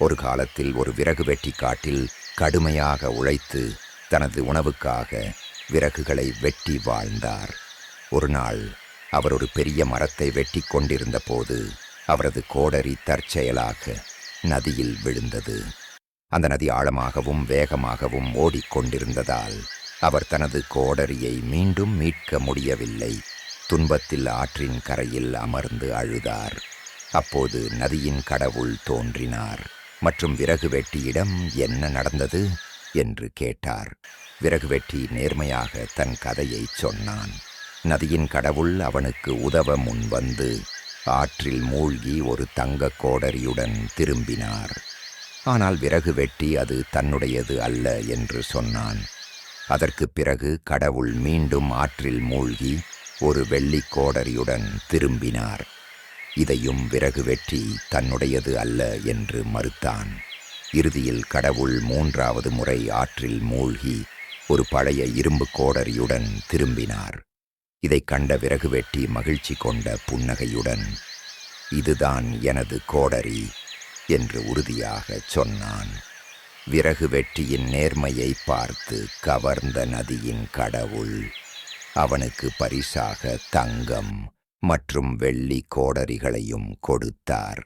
ஒரு காலத்தில் ஒரு விறகு வெட்டி காட்டில் கடுமையாக உழைத்து தனது உணவுக்காக விறகுகளை வெட்டி வாழ்ந்தார். ஒரு நாள் அவர் ஒரு பெரிய மரத்தை வெட்டி கொண்டிருந்த போது அவரது கோடரி தற்செயலாக நதியில் விழுந்தது. அந்த நதி ஆழமாகவும் வேகமாகவும் ஓடிக்கொண்டிருந்ததால் அவர் தனது கோடரியை மீண்டும் மீட்க முடியவில்லை. துன்பத்தில் ஆற்றின் கரையில் அமர்ந்து அழுதார். அப்போது நதியின் கடவுள் தோன்றினார். மற்றும் விறகு வெட்டியிடம் என்ன நடந்தது என்று கேட்டார். விறகு வெட்டி நேர்மையாக தன் கதையை சொன்னான். நதியின் கடவுள் அவனுக்கு உதவ முன்வந்து ஆற்றில் மூழ்கி ஒரு தங்க கோடரியுடன் திரும்பினார். ஆனால் விறகு வெட்டி அது தன்னுடையது அல்ல என்று சொன்னான். அதற்குப் பிறகு கடவுள் மீண்டும் ஆற்றில் மூழ்கி ஒரு வெள்ளிக் கோடரியுடன் திரும்பினார். இதையும் விறகு வெட்டி தன்னுடையது அல்ல என்று மறுத்தான். இறுதியில் கடவுள் மூன்றாவது முறை ஆற்றில் மூழ்கி ஒரு பழைய இரும்பு கோடரியுடன் திரும்பினார். இதைக் கண்ட விறகு வெட்டி மகிழ்ச்சி கொண்ட புன்னகையுடன் இதுதான் எனது கோடரி என்று உறுதியாகச் சொன்னான். விறகு வெட்டியின் நேர்மையை பார்த்து கவர்ந்த நதியின் கடவுள் அவனுக்கு பரிசாக தங்கம் மற்றும் வெள்ளி கோடரிகளையும் கொடுத்தார்.